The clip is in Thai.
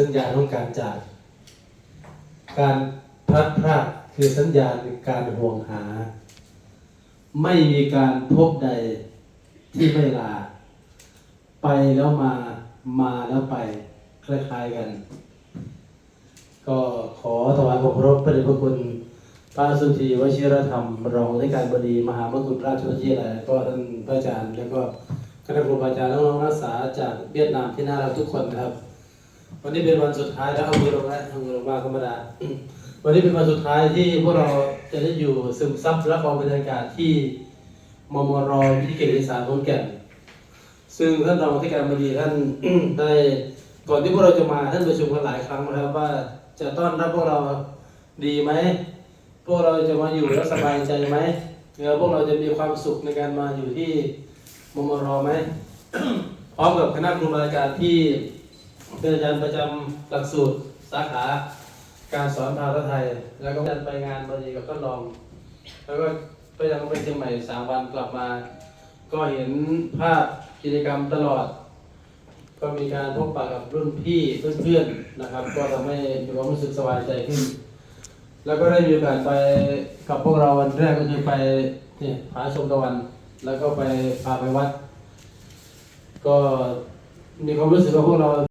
สัญญาณของการจาก การพลัดพรากคือสัญญาณการห่วงหา ไม่มีการพบใดที่ไม่ลา ไปแล้วมามาแล้วไปคล้ายๆกัน ก็ขอถวายความเคารพพระเดชพระคุณพระสุธีวชิรธรรม รองในการบดีมหามกุฏราชวิทยาลัยก็ท่านพระอาจารย์ แล้วก็คณะครูบาอาจารย์น้องๆนักศึกษาจากเวียดนามที่น่ารักทุกคนนะครับ วันนี้เป็นวันสุดท้ายแล้วเอามือลงนะเอามือลงมาธรรมดา วันนี้เป็นวันสุดท้ายที่พวกเราจะได้อยู่ซึมซับรับเอาบรรยากาศที่มมรวิทยาเขตอีสานขอนแก่น ซึ่งท่านรองที่การบดีท่านได้ก่อนที่พวกเราจะมาท่านประชุมกันหลายครั้งนะครับว่าจะต้อนรับพวกเราดีไหมพวกเราจะมาอยู่แล้วสบายใจไหมแล้วพวกเราจะมีความสุขในการมาอยู่ที่มมรไหมพร้อมกับคณะครูบาอาจารย์ที่ เป็นอาจารย์ประจำหลักสูตรสาขาการสอนภาษาไทย แล้วก็อาจารย์ไปงานบดีกับท่านรอง แล้วก็ไปยังไปเชียงใหม่สามวันกลับมา ก็เห็นภาพกิจกรรมตลอด ก็มีการพบปะกับรุ่นพี่เพื่อนๆนะครับ ก็ทำให้มีความรู้สึกสบายใจขึ้น แล้วก็ได้มีโอกาสไปกับพวกเราวันแรกก็คือไปเนี่ยผาชมตะวัน แล้วก็ไปพาไปวัด ก็มีความรู้สึกว่าพวกเรา